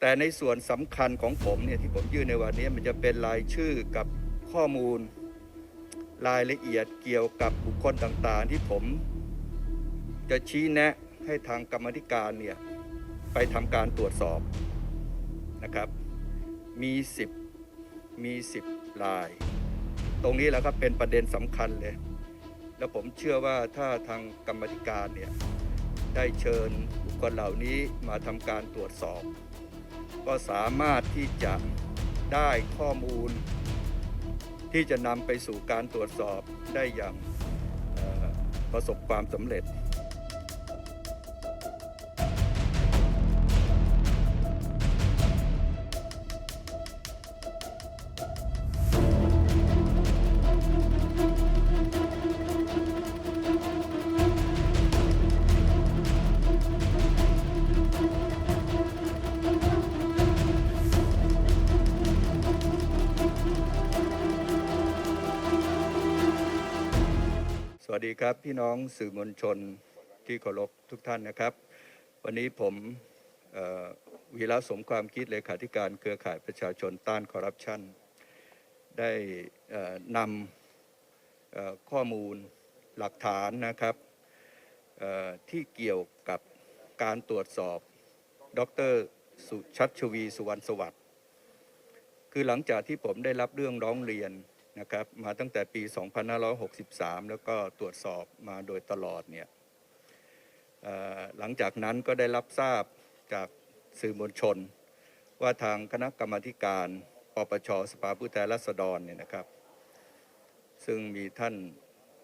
แต่ในส่วนสำคัญของผมเนี่ยที่ผมยื่นในวันนี้มันจะเป็นรายชื่อกับข้อมูล รายละเอียดเกี่ยวกับบุคคลต่างๆ ที่ผม จะชี้แนะให้ทางกรรมธิการเนี่ยไปทำการตรวจสอบนะครับมี 10 มี 10ราย ตรงนี้แหล้วก็เป็นประเด็นสำคัญเลย แล้วผมเชื่อว่าถ้าทางกรรมธิการเนี่ยได้เชิญบุคคลเหล่านี้มาทำการตรวจสอบ ก็สามารถที่จะได้ข้อมูล ที่จะนำไปสู่การตรวจสอบได้อย่างประสบความสำเร็จ วัสดีครับ พี่น้องสื่อมวลชนที่เคารพทุกท่านนะครับ วันนี้ผมวีระสมความคิดเลขาธิการเครือข่ายประชาชนต้านคอร์รัปชันได้นำข้อมูลหลักฐานนะครับที่เกี่ยวกับการตรวจสอบ ดรสุชัชวีสุวรรณสวัสดิ์คือหลังจากที่ผมได้รับเรื่องร้องเรียน นะครับมาตั้งแต่ปี 2563 แล้วก็ตรวจสอบมาโดยตลอดเนี่ยหลังจากนั้นก็ได้รับทราบจากสื่อมวลชน ว่าทางคณะกรรมการปปชสภาผู้แทนราษฎรเนี่ยนะครับ ซึ่งมีท่าน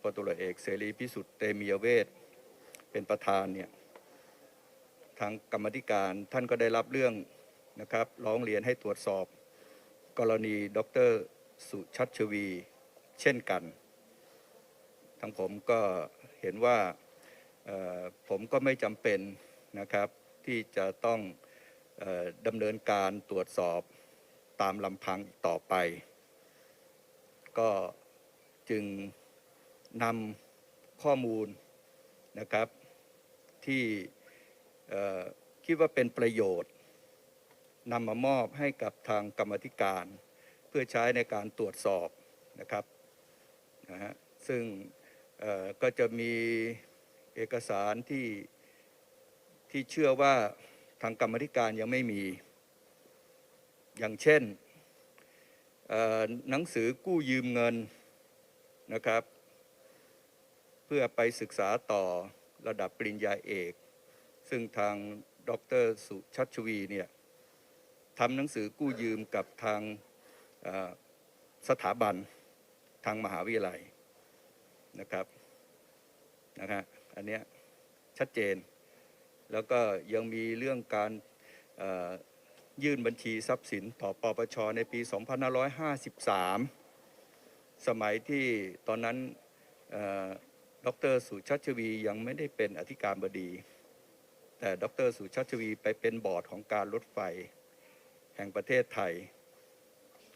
พลตุลเอกเสรีพิสุทธิ์เตมียเวทเป็นประธานเนี่ยทางกรรมธิการท่านก็ได้รับเรื่องนะครับร้องเรียนให้ตรวจสอบกรณีดร สุชัชวี เช่นกันทางผมก็เห็นว่าผมก็ไม่จำเป็นนะครับที่จะต้องอดำเนินการตรวจสอบตามลำพังต่อไป ก็จึงนำข้อมูลนะครับที่คิดว่าเป็นประโยชน์นำมามอบให้กับทางกรรมธิการ พื่อใช้ในการตรวจสอบนะครับนะฮะซึ่งก็จะมีเอกสารที่ที่เชื่อว่าทางกรรมธิการยังไม่มี อย่างเช่นหนังสือกู้ยืมเงินนะครับ เพื่อไปศึกษาต่อระดับปริญญาเอก ซึ่งทางดรสุชัชวีเนี่ยทำหนังสือกู้ยืมกับทาง สถาบันทางมหาวิทยาลัยนะครับนะฮะอันเนี้ยชัดเจน แล้วก็ยังมีเรื่องการยื่นบัญชีทรัพย์สินต่อปปชในปี 2553 สมัยที่ตอนนั้นดรสุชัชวียังไม่ได้เป็นอธิการบดี แต่ดรสุชัชวีไปเป็นบอร์ดของการรถไฟ แห่งประเทศไทย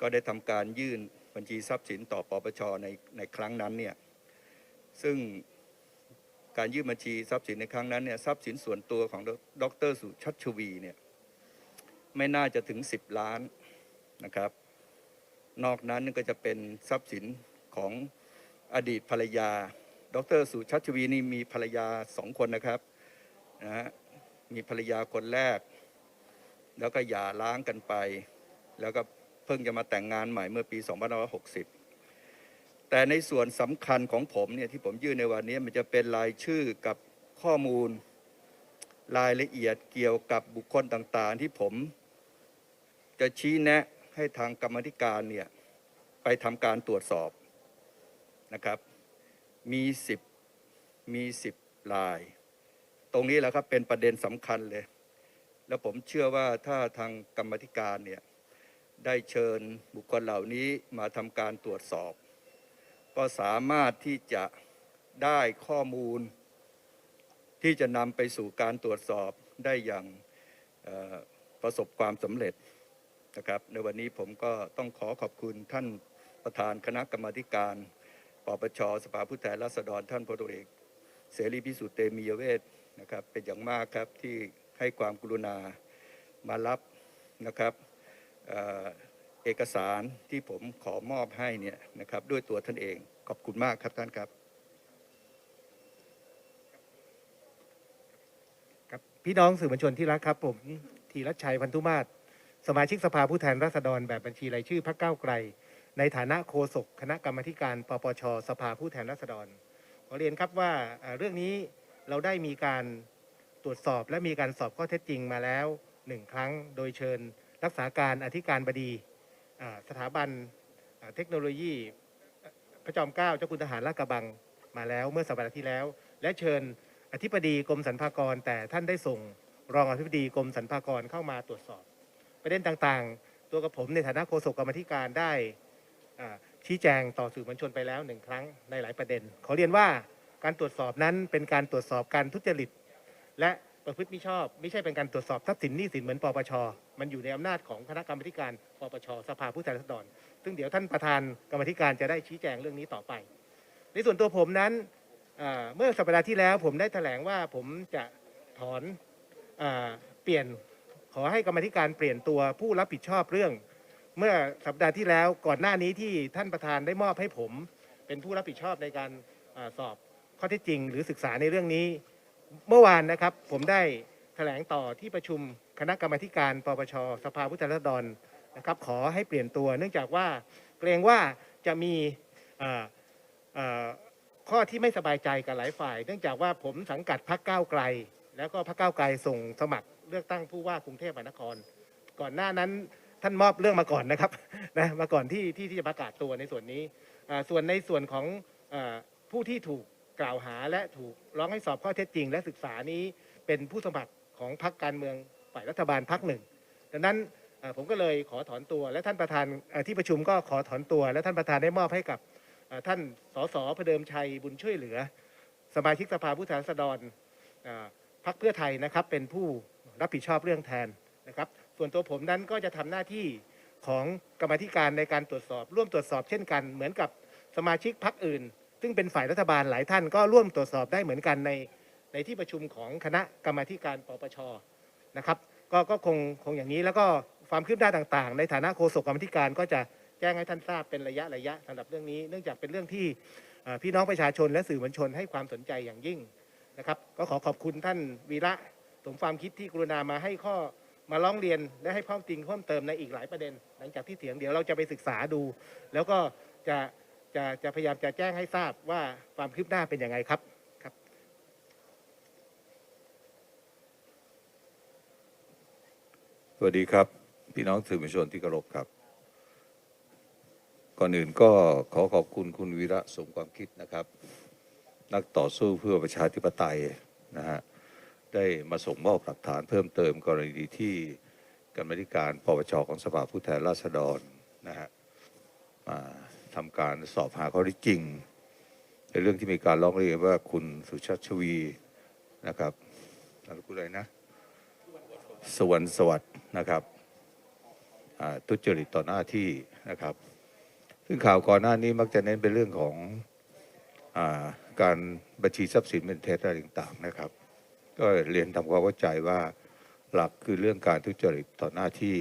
ก็ได้ทำการยื่นบัญชีทรัพย์สินต่อปปชในในครั้งนั้นเนี่ยซึ่งการยื่นบัญชีทรัพย์สินในครั้งนั้นเนี่ยทรัพย์สินส่วนตัวของดรสุชัชวีเนี่ยไม่น่าจะถึง 10 ล้านนะครับ นอกนั้นก็จะเป็นทรัพย์สินของอดีตภรรยา ดรสุชัชวีนี่มีภรรยาสองคนนะครับนะฮะมีภรรยาคนแรก แล้วก็หย่าร้างกันไป แล้วก็ พิ่งจะมาแต่งงานใหม่เมื่อปี 2560 แต่ในส่วนสำคัญของผมเนี่ยที่ผมยื่นในวันนี้มันจะเป็นรายชื่อกับข้อมูลรายละเอียดเกี่ยวกับบุคคลต่างๆ ที่ผมจะชี้แนะให้ทางกรรมธิการเนี่ยไปทำการตรวจสอบนะครับ มีสิบมีสิบราย ตรงนี้แหละครับเป็นประเด็นสำคัญเลย แล้วผมเชื่อว่าถ้าทางกรรมธิการเนี่ย ได้เชิญบุคคลเหล่านี้มาทำการตรวจสอบ ก็สามารถที่จะได้ข้อมูล ที่จะนำไปสู่การตรวจสอบได้อย่างประสบความสำเร็จนะครับในวันนี้ผมก็ต้องขอขอบคุณท่านประธานคณะกรรมการปปชสภาผู้แทนราษฎรท่านพลตเอกเสรีพิสุทธิ์เตมียเวทนะครับเป็นอย่างมากครับที่ให้ความกรุณามารับนะครับ เอกสารที่ผมขอมอบให้เนี่ยนะครับด้วยตัวท่านเองขอบคุณมากครับท่านครับครับพี่น้องสื่อมวลชนที่รักครับ ผมธีรชัยพันธุมาศสมาชิกสภาผู้แทนราษฎรแบบบัญชีรายชื่อพรรคก้าวไกล ในฐานะโฆษกคณะกรรมาธิการปปชสภาผู้แทนราษฎร ขอเรียนครับว่าเรื่องนี้เราได้มีการตรวจสอบและมีการสอบข้อเท็จจริงมาแล้วหนึ่งครั้งโดยเชิญ รักษาการอธิการบดีสถาบันเทคโนโลยีพระจอมเกล้าเจ้าคุณทหารลาดกระบังมาแล้วเมื่อสัปดาห์ที่แล้ว และเชิญอธิบดีกรมสรรพากร แต่ท่านได้ส่งรองอธิบดีกรมสรรพากรเข้ามาตรวจสอบ ประเด็นต่างๆ ตัวกับผมในฐานะโฆษกกรรมธิการได้ชี้แจงต่อสื่อมวลชนไปแล้วหนึ่งครั้งในหลายประเด็น ขอเรียนว่าการตรวจสอบนั้นเป็นการตรวจสอบการทุจริต และ ประพฤติมิชอบ ไม่ใช่เป็นการตรวจสอบทรัพย์สินหนี้สินเหมือนปปช มันอยู่ในอำนาจของคณะกรรมาธิการปปชสภาผู้แทนราษฎร ซึ่งเดี๋ยวท่านประธานกรรมธิการจะได้ชี้แจงเรื่องนี้ต่อไป ในส่วนตัวผมนั้นเมื่อสัปดาห์ที่แล้วผมได้แถลงว่าผมจะถอนอเปลี่ยนขอให้กรรมธิการเปลี่ยนตัวผู้รับผิดชอบเรื่อง เมื่อสัปดาห์ที่แล้วก่อนหน้านี้ที่ท่านประธานได้มอบให้ผม เป็นผู้รับผิดชอบในการอสอบข้อเท็จจริง หรือศึกษาในเรื่องนี้ เมื่อวานนะครับผมได้แถลงต่อที่ประชุมคณะกรรมการปปชสภาผู้แทนราษฎรนะครับ ขอให้เปลี่ยนตัว เนื่องจากว่าเกรงว่าจะมีข้อที่ไม่สบายใจกับหลายฝ่าย เนื่องจากว่าผมสังกัดพรรคก้าวไกล แล้วก็พรรคก้าวไกลส่งสมัครเลือกตั้งผู้ว่ากรุงเทพมหานคร ก่อนหน้านั้นท่านมอบเรื่องมาก่อนนะครับนะมาก่อนที่ที่ที่จะประกาศตัวในส่วนนี้ส่วนในส่วนของอผู้ที่ถูก กล่าวหาและถูกร้องให้สอบข้อเท็จจริง และศึกษานี้เป็นผู้สมัครของพรรคการเมืองฝ่ายรัฐบาลพรรคหนึ่ง ดังนั้นผมก็เลยขอถอนตัว และท่านประธานที่ประชุมก็ขอถอนตัว และท่านประธานได้มอบให้กับท่านสสพเดิมชัยบุญช่วยเหลือ สมาชิกสภาผู้แทนราษฎรอ่าพรรคเพื่อไทยนะครับเป็นผู้รับผิดชอบเรื่องแทนนะครับ ส่วนตัวผมนั้นก็จะทำหน้าที่ของกรรมธิการในการตรวจสอบ ร่วมตรวจสอบเช่นกัน เหมือนกับสมาชิกพรรคอื่น ซึ่งเป็นฝ่ายรัฐบาลหลายท่านก็ร่วมตรวจสอบได้เหมือนกันในในที่ประชุมของคณะกรรมาการปปชนะครับก็ก็คงคงอย่างนี้แล้วก็ความคืบหน้าต่างๆ ในฐานะโฆษกกรรมธิการก็จะแจ้งให้ท่านทราบเป็นระยะระยะสำหรับเรื่องนี้ เนื่องจากเป็นเรื่องที่พี่น้องประชาชนและสื่อมวลชนให้ความสนใจอย่างยิ่งนะครับ ก็ขอขอบคุณท่านวีระสมความคิดที่กรุณามาให้ข้อมาร้องเรียนและให้ข้อจริงเพิ่มเติมในอีกหลายประเด็น หลังจากที่เถียงเดี๋ยวเราจะไปศึกษาดู แล้วก็จะ จะจะพยายามจะแจ้งให้ทราบว่าความคืบหน้าเป็นยังไงครับครับ สวัสดีครับ พี่น้องสื่อมวลชนที่เคารพครับ ก่อนอื่นก็ขอขอบคุณคุณวีระสมความคิดนะครับ นักต่อสู้เพื่อประชาธิปไตยนะฮะได้มาส่งมอบหลักฐานเพิ่มเติมกรณีที่กรรมธิการปปชของสภาผู้แทนราษฎรนะฮะมา ทำการสอบหาข้อเท็จจริง ในเรื่องที่มีการร้องเรียนว่าคุณสุชาติชวีนะครับนามสกุลอะไรนะสวรรค์สวัสดิ์นะครับทุจริตต่อหน้าที่นะครับ ซึ่งข่าวก่อนหน้านี้มักจะเน้นเป็นเรื่องของอาการบัญชีทรัพย์สินเป็นเท็จอะไรต่างๆนะครับ ก็เรียนทำความเข้าใจว่าหลักคือเรื่องการทุจริตต่อหน้าที่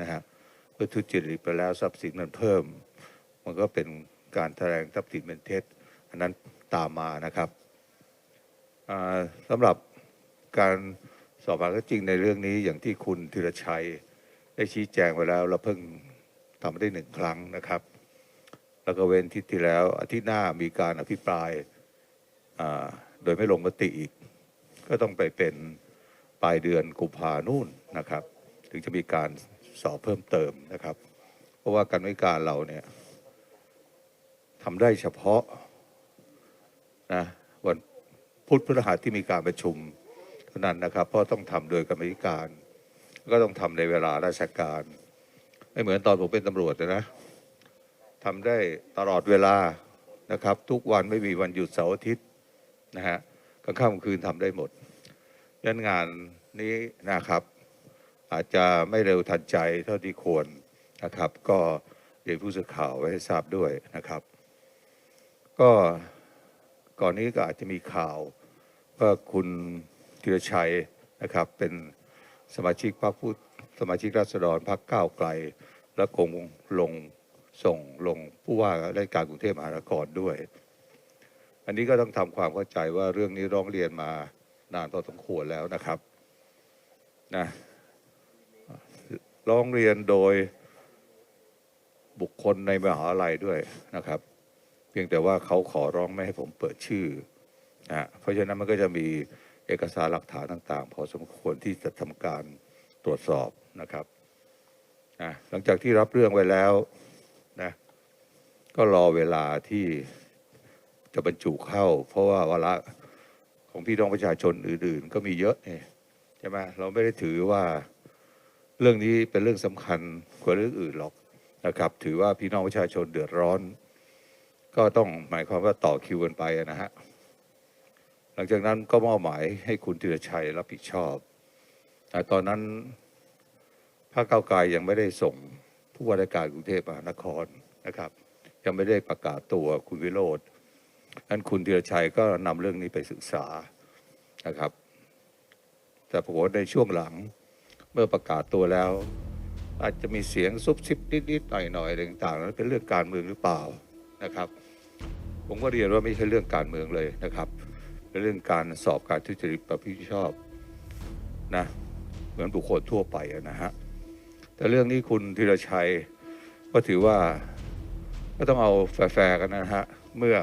นะฮะเมื่อทุจริตไปแล้วทรัพย์สินมันเพิ่ม มันก็เป็นการแถลงทรัพย์สินเป็นเท็จ อันนั้นตามมานะครับอ่าสำหรับการสอบปากคำจริงในเรื่องนี้อย่างที่คุณธีรชัย ได้ชี้แจงไปแล้วเราเพิ่งทำได้หนึ่งครั้งนะครับ แล้วก็เว้นทิตย์ที่แล้วอาทิตย์หน้ามีการอภิปรายโดยไม่ลงมติอีก ก็ต้องไปเป็นปลายเดือนกุมภานู่นนะครับ ถึงจะมีการสอบเพิ่มเติมนะครับ เพราะว่าการวิการเราเนี่ย ทำได้เฉพาะนะวันพุธพฤหัสที่มีการประชุมเท่านั้นนะครับ เพราะต้องทำโดยกรรมธิการ ก็ต้องทำในเวลาราชการ ไม่เหมือนตอนผมเป็นตำรวจนะทำได้ตลอดเวลานะครับ ทุกวันไม่มีวันหยุดเสาร์อาทิตย์นะฮะกลางค่ำกลางคืนทำได้หมดดังนั้นงานนี้นะครับ อาจจะไม่เร็วทันใจเท่าที่ควรนะครับ ก็เรียนผู้สื่อข่าวไว้ให้ทราบด้วยนะครับ ก็ก่อนนี้ก็อาจจะมีข่าวว่าคุณธีรชัยนะครับเป็นสมาชิกพรรคผู้สมาชิกราษฎรพรรคก้าวไกล และคงลงส่งลงผู้ว่าราชการกรุงเทพมหานครด้วย อันนี้ก็ต้องทำความเข้าใจว่าเรื่องนี้ร้องเรียนมานานพอสมควรแล้วนะครับนะร้องเรียนโดยบุคคลในมหาลัยด้วยนะครับ พียงแต่ว่าเขาขอร้องไม่ให้ผมเปิดชื่อนะเพราะฉะนั้นมันก็จะมีเอกสารหลักฐานต่าง ๆ พอสมควรที่จะทำการตรวจสอบนะครับนะหลังจากที่รับเรื่องไว้แล้วนะก็รอเวลาที่จะบรรจุเข้า เพราะว่าวาระของพี่น้องประชาชนอื่น ๆ ก็มีเยอะเนี่ยใช่ไหมเราไม่ได้ถือว่าเรื่องนี้เป็นเรื่องสำคัญกว่าเรื่องอื่นหรอกนะครับ ถือว่าพี่น้องประชาชนเดือดร้อน ก็ต้องหมายความว่าต่อคิวกันไปนะฮะหลังจากนั้นก็มอบหมายให้คุณธีรชัยรับผิดชอบ แต่ตอนนั้นพรรคก้าไกลยังไม่ได้ส่งผู้ว่าราชการกรุงเทพมหานครนะครับ ยังไม่ได้ประกาศตัวคุณวิโรธนั้นคุณธีรชัยก็นำเรื่องนี้ไปศึกษานะครับ แต่ปรากฏว่าในช่วงหลังเมื่อประกาศตัวแล้ว อาจจะมีเสียงซุบซิบนิดๆหน่อยๆต่างๆนั้นเป็นเรื่องการเมืองหรือเปล่านะครับ ผมก็เรียนว่าไม่ใช่เรื่องการเมืองเลยนะครับเป็นเรื่องการสอบการทุจริตประพฤติชอบนะเหมือนบุคคลทั่วไปนะฮะแต่เรื่องนี้คุณธีรชัยก็ถือว่าก็ต้องเอาแฟร์กันนะฮะเมื่อ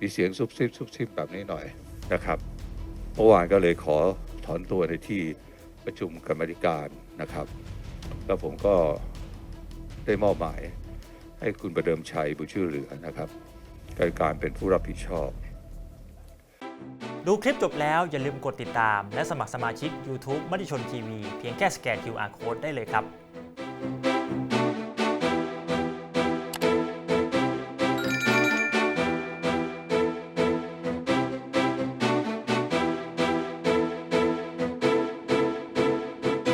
มีเสียงซุบซิบซุบซิบแบบนี้หน่อยนะครับเมื่อวานก็เลยขอถอนตัวในที่ประชุมกรรมธิการนะครับ แล้วผมก็ได้มอบหมายให้คุณประเดิมชัยบุญชื่อเหลือนะครับ ในการเป็นผู้รับผิดชอบ ดูคลิปจบแล้วอย่าลืมกดติดตาม และสมัครสมาชิก YouTube มติชนทีวีเพียงแค่สแกน QR Code ได้เลยครับ